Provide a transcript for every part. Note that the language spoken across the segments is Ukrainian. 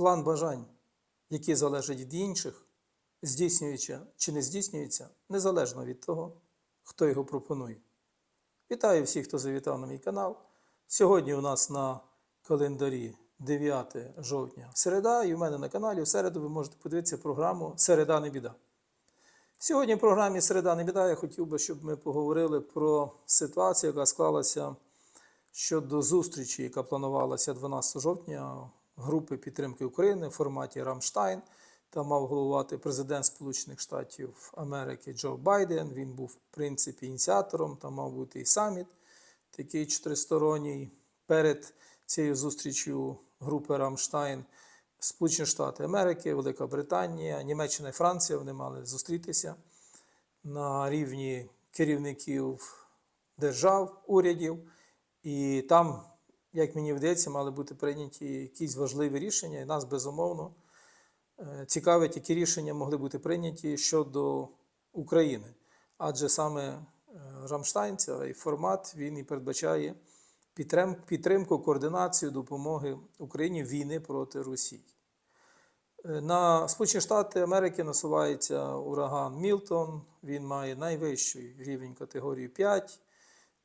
план бажань, які залежать від інших, здійснюється чи не здійснюється, незалежно від того, хто його пропонує. Вітаю всіх, хто завітав на мій канал. Сьогодні у нас на календарі 9 жовтня середа, і у мене на каналі в середу ви можете подивитися програму Середа не біда. Сьогодні в програмі Середа не біда я хотів би, щоб ми поговорили про ситуацію, яка склалася щодо зустрічі, яка планувалася 12 жовтня групи підтримки України в форматі Рамштайн. Там мав головувати президент Сполучених Штатів Америки Джо Байден. Він був, в принципі, ініціатором, там мав бути і саміт, такий чотиристоронній. Перед цією зустрічю групи Рамштайн Сполучені Штати Америки, Велика Британія, Німеччина і Франція вони мали зустрітися на рівні керівників держав, урядів. І там, як мені вдається, мали бути прийняті якісь важливі рішення. І нас безумовно е, цікавить, які рішення могли бути прийняті щодо України. Адже саме е, Рамштайн, цей формат, він і передбачає підтримку, координацію допомоги Україні війни проти Росії. Е, На Сполучені Штати Америки насувається ураган Мілтон. Він має найвищий рівень категорії 5.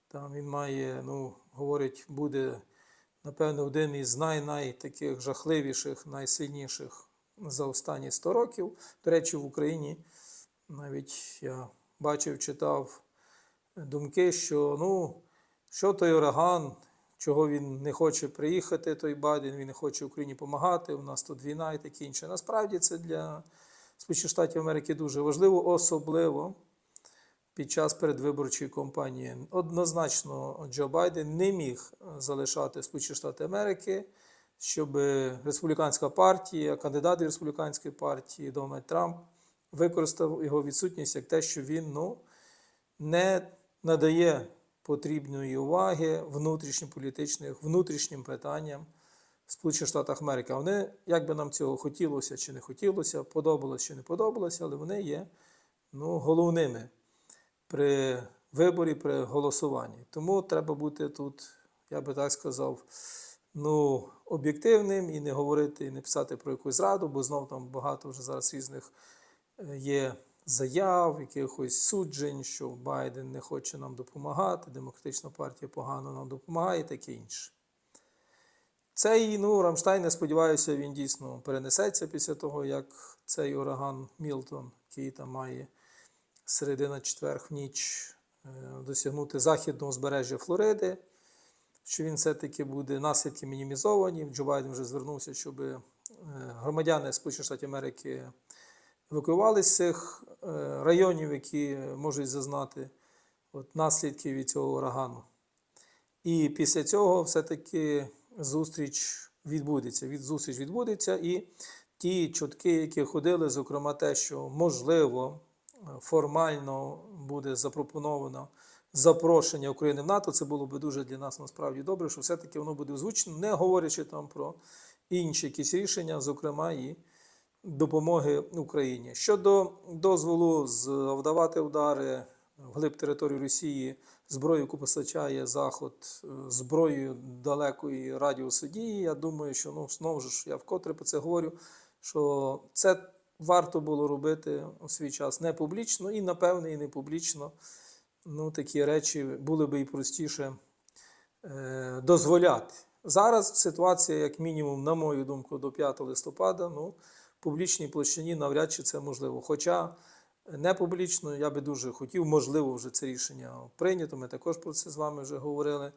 Там він має, ну, говорить, буде, напевно, один із най-най таких жахливіших, найсильніших за останні 100 років. До речі, в Україні навіть я бачив, читав думки, що ну, що той ураган, чого він не хоче приїхати, той Байден, він не хоче Україні допомагати, у нас тут війна і таке інше. Насправді це для Сполучених Штатів Америки дуже важливо, особливо під час передвиборчої кампанії. Однозначно, Джо Байден не міг залишати Сполучені Штати Америки, щоб республіканська партія, кандидат республіканської партії Дональд Трамп використав його відсутність як те, що він ну, не надає потрібної уваги внутрішньополітичних, внутрішнім питанням Сполучених Штатах Америки. Вони, як би нам цього хотілося чи не хотілося, подобалося чи не подобалося, але вони є ну, головними при виборі, при голосуванні. Тому треба бути тут, я би так сказав, ну, об'єктивним і не говорити, і не писати про якусь зраду, бо знов там багато вже зараз різних е, є заяв, якихось суджень, що Байден не хоче нам допомагати, демократична партія погано нам допомагає і таке інше. Цей ну, Рамштайн, я сподіваюся, він дійсно перенесеться після того, як цей ураган Мілтон, який там має середина четверг в ніч е, досягнути західного узбережжя Флориди, що він все-таки буде наслідки мінімізовані. Джо Байден вже звернувся, щоб е, громадяни Сполучених Штатів Америки евакуювалися з цих е, районів, які можуть зазнати от, наслідки від цього урагану. І після цього все-таки зустріч відбудеться. Від зустріч відбудеться, і ті чутки, які ходили, зокрема те, що можливо формально буде запропоновано запрошення України в НАТО, це було би дуже для нас насправді добре, що все-таки воно буде озвучено, не говорячи там про інші якісь рішення, зокрема і допомоги Україні. Щодо дозволу завдавати удари в глиб території Росії, зброю, яку постачає Заход, е, зброєю далекої радіусу дії, я думаю, що ну, знову ж я вкотре про це говорю, що це варто було робити у свій час не публічно і, напевне, і не публічно. Ну, такі речі були би і простіше е, дозволяти. Зараз ситуація, як мінімум, на мою думку, до 5 листопада, ну, в публічній площині навряд чи це можливо. Хоча не публічно, я би дуже хотів, можливо, вже це рішення прийнято. Ми також про це з вами вже говорили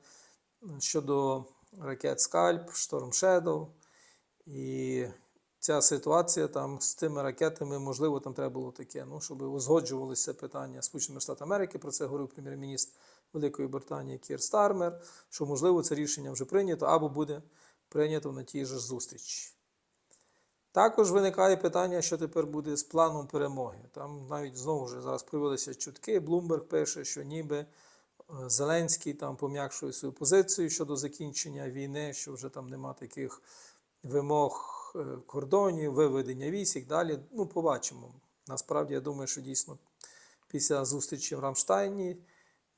щодо ракет Скальп, Шторм Shadow. І ця ситуація там з тими ракетами, можливо, там треба було таке, ну, щоб узгоджувалися питання Сполучених Штатів Америки. Про це говорив прем'єр-міністр Великої Британії Кір Стармер, що, можливо, це рішення вже прийнято або буде прийнято на тій же зустрічі. Також виникає питання, що тепер буде з планом перемоги. Там навіть знову ж зараз появилися чутки. Блумберг пише, що ніби е, Зеленський там пом'якшує свою позицію щодо закінчення війни, що вже там нема таких вимог кордонів, виведення військ далі. Ну, побачимо. Насправді, я думаю, що дійсно після зустрічі в Рамштайні,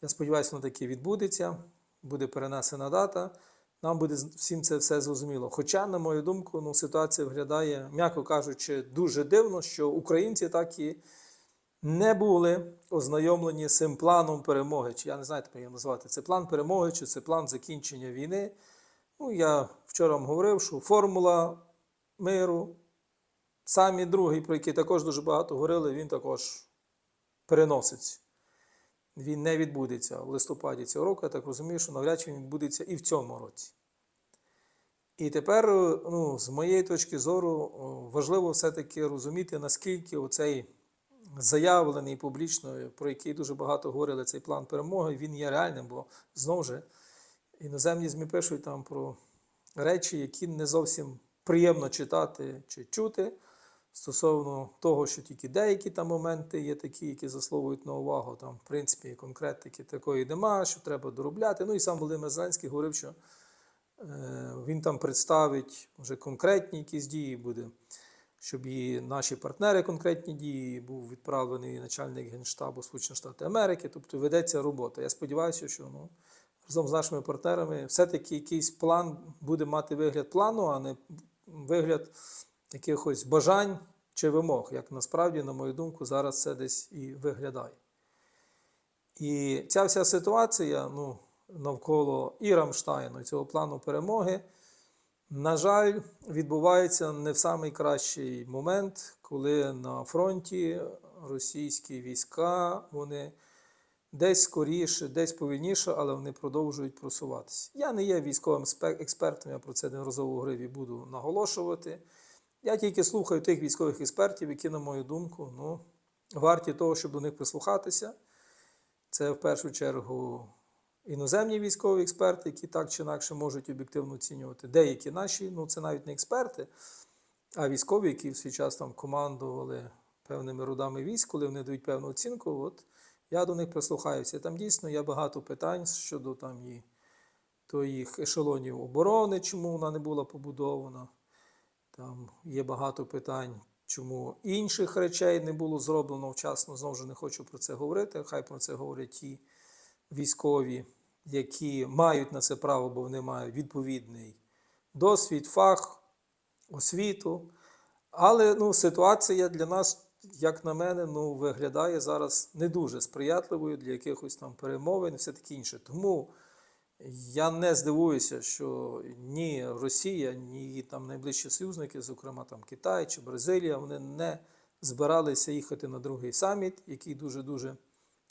я сподіваюся, воно таки відбудеться, буде перенесена дата. нам буде всім це все зрозуміло. Хоча, на мою думку, ну, ситуація виглядає, м'яко кажучи, дуже дивно, що українці так і не були ознайомлені з цим планом перемоги. Чи я не знаю, як його назвати. Це план перемоги, чи це план закінчення війни. Ну, я вчора вам говорив, що формула миру, самі другий, про який також дуже багато говорили, він також переноситься. Він не відбудеться в листопаді цього року. Я так розумію, що навряд чи він відбудеться і в цьому році. І тепер, ну, з моєї точки зору, важливо все-таки розуміти, наскільки оцей заявлений публічно, про який дуже багато говорили цей план перемоги, він є реальним, бо знову ж іноземні ЗМІ пишуть там про речі, які не зовсім приємно читати чи чути. Стосовно того, що тільки деякі там моменти є такі, які заслуговують на увагу, там, в принципі, конкретики такої нема, що треба доробляти. Ну і сам Володимир Зеленський говорив, що е, він там представить вже конкретні якісь дії буде, щоб і наші партнери конкретні дії, був відправлений начальник Генштабу Сполучених Штатів Америки, тобто ведеться робота. Я сподіваюся, що ну, разом з нашими партнерами все-таки якийсь план буде мати вигляд плану, а не вигляд якихось бажань чи вимог, як насправді, на мою думку, зараз це десь і виглядає. І ця вся ситуація ну, навколо і Рамштайну, і цього плану перемоги, на жаль, відбувається не в самий кращий момент, коли на фронті російські війська вони десь скоріше, десь повільніше, але вони продовжують просуватися. Я не є військовим експертом, я про це неразово говорив і буду наголошувати. Я тільки слухаю тих військових експертів, які, на мою думку, ну, варті того, щоб до них прислухатися. Це в першу чергу іноземні військові експерти, які так чи інакше можуть об'єктивно оцінювати. Деякі наші, ну це навіть не експерти, а військові, які в свій час там командували певними родами військ, коли вони дають певну оцінку, от я до них прислухаюся. Там дійсно є багато питань щодо там і їх ешелонів оборони, чому вона не була побудована. Там є багато питань, чому інших речей не було зроблено вчасно. Знову ж не хочу про це говорити. Хай про це говорять ті військові, які мають на це право, бо вони мають відповідний досвід, фах, освіту. Але ну, ситуація для нас, як на мене, ну, виглядає зараз не дуже сприятливою для якихось там перемовин і все таке інше. Тому я не здивуюся, що ні Росія, ні її там найближчі союзники, зокрема там Китай чи Бразилія, вони не збиралися їхати на другий саміт, який дуже-дуже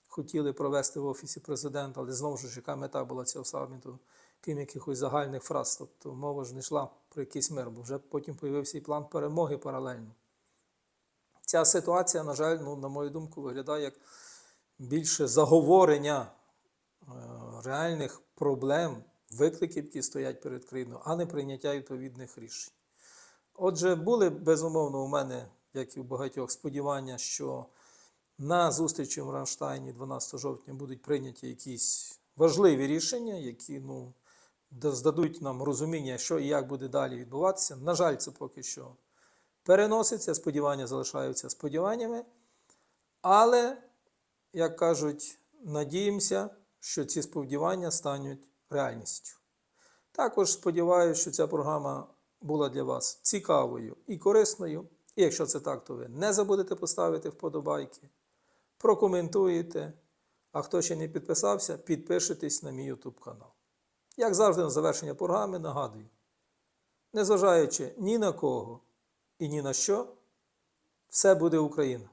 хотіли провести в офісі президента, але знову ж яка мета була цього саміту, крім якихось загальних фраз. Тобто мова ж не йшла про якийсь мир, бо вже потім появився і план перемоги паралельно. Ця ситуація, на жаль, ну, на мою думку, виглядає як більше заговорення е, реальних проблем, викликів, які стоять перед країною, а не прийняття відповідних рішень. Отже, були безумовно у мене, як і у багатьох, сподівання, що на зустрічі в Рамштайні 12 жовтня будуть прийняті якісь важливі рішення, які ну, здадуть нам розуміння, що і як буде далі відбуватися. На жаль, це поки що переноситься, сподівання залишаються сподіваннями. Але, як кажуть, надіємося, що ці сподівання стануть реальністю. Також сподіваюся, що ця програма була для вас цікавою і корисною. І якщо це так, то ви не забудете поставити вподобайки, прокоментуєте. А хто ще не підписався, підпишитесь на мій YouTube канал. Як завжди, на завершення програми нагадую: незважаючи ні на кого і ні на що, все буде Україна.